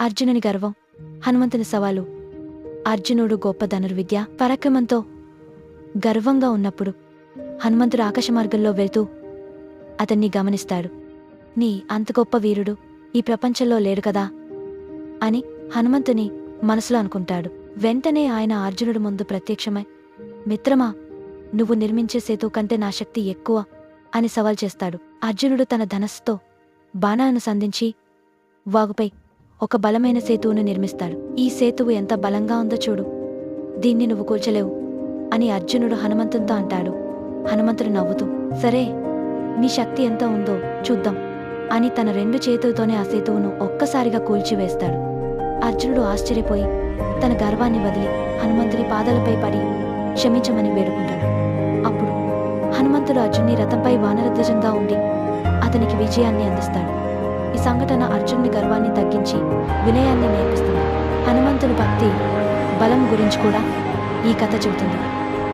అర్జునుని గర్వం హనుమంతుని సవాలు అర్జునుడు గొప్ప ధనుర్విద్య పరాక్రమంతో గర్వంగా ఉన్నప్పుడు హనుమంతుడు ఆకాశమార్గంలో వెళ్తూ అతన్ని గమనిస్తాడు. నీ అంత గొప్ప వీరుడు ఈ ప్రపంచంలో లేడు కదా అని హనుమంతుని మనసులో అనుకుంటాడు. వెంటనే ఆయన అర్జునుడు ముందు ప్రత్యక్షమై మిత్రమా నువ్వు నిర్మించే సేతు కంటే నా శక్తి ఎక్కువ అని సవాల్ చేస్తాడు. అర్జునుడు తన ధనస్సుతో బాణాలను సంధించి వాగుపై ఒక బలమైన సేతువును నిర్మిస్తాడు. ఈ సేతువు ఎంత బలంగా ఉందో చూడు. దీన్ని నువ్వు కూల్చలేవు అని అర్జునుడు హనుమంతునితో అంటాడు. హనుమంతుడు నవ్వుతూ సరే నీ శక్తి ఎంత ఉందో చూద్దాం అని తన రెండు చేతులతోనే ఆ సేతువును ఒక్కసారిగా కూల్చివేస్తాడు. అర్జునుడు ఆశ్చర్యపోయి తన గర్వాన్ని వదిలి హనుమంతుని పాదాలపై పడి క్షమించమని వేడుకుంటాడు. అప్పుడు హనుమంతుడు అర్జున్ని రథంపై వానరధ్వజంగా ఉండి అతనికి విజయాన్ని అందిస్తాడు. ఈ సంఘటన అర్జునుడి గర్వాన్ని తగ్గించి వినయాన్ని నేర్పిస్తుంది. హనుమంతుని భక్తి బలం గురించి కూడా ఈ కథ చెబుతుంది.